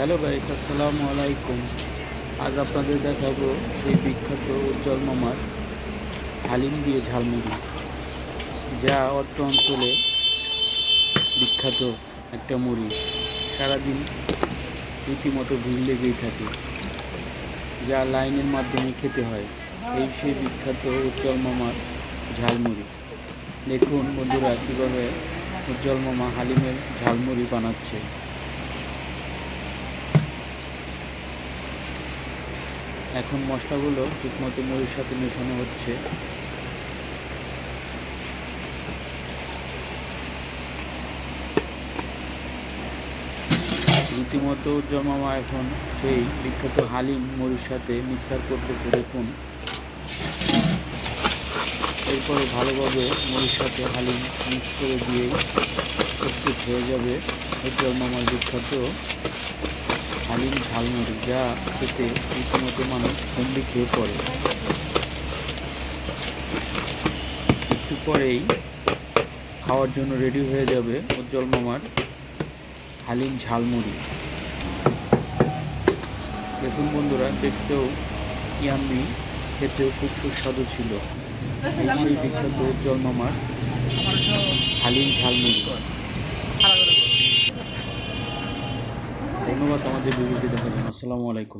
Hello guys, আসসালামু আলাইকুম। আজ আপনাদের দেখাবো সেই বিখ্যাত উজ্জ্বল মামার হালিম দিয়ে ঝালমুড়ি, যা অত্র অঞ্চলে বিখ্যাত একটা মুড়ি। সারাদিন রীতিমতো ভিড় লেগেই থাকে, যা লাইনের মাধ্যমে খেতে হয়। এই সেই বিখ্যাত উজ্জ্বল মামার ঝালমুড়ি। দেখুন বন্ধুরা কীভাবে উজ্জ্বল মামা হালিমের ঝালমুড়ি বানাচ্ছে। এখন মশলাগুলো ঠিকমতো মুড়ির সাথে মেশানো হচ্ছে। রীতিমতো জমামা এখন সেই বিখ্যাত হালিম মুড়ির সাথে মিক্সার করতেছে, দেখুন। এরপরে ভালোভাবে মুড়ির সাথে হালিম মিক্স করে দিয়ে প্রস্তুত হয়ে যাবে উজ্জ্বল মামার বিখ্যাত হালিম ঝালমুড়ি যা খেতে রীতিমতো মানুষ হুমড়ি খেয়ে পড়ে। একটু পরেই খাওয়ার জন্য রেডি হয়ে যাবে উজ্জ্বল মামার হালিম ঝালমুড়ি দেখুন বন্ধুরা, দেখতেও ইয়াম্মি খেতেও খুব সুস্বাদু ছিল। এই সেই বিখ্যাত উজ্জ্বল মামার হালিম ঝালমুড়ি ধন্যবাদ আমাদের ভিডিওটি দেখার জন্য। আসসালামু আলাইকুম।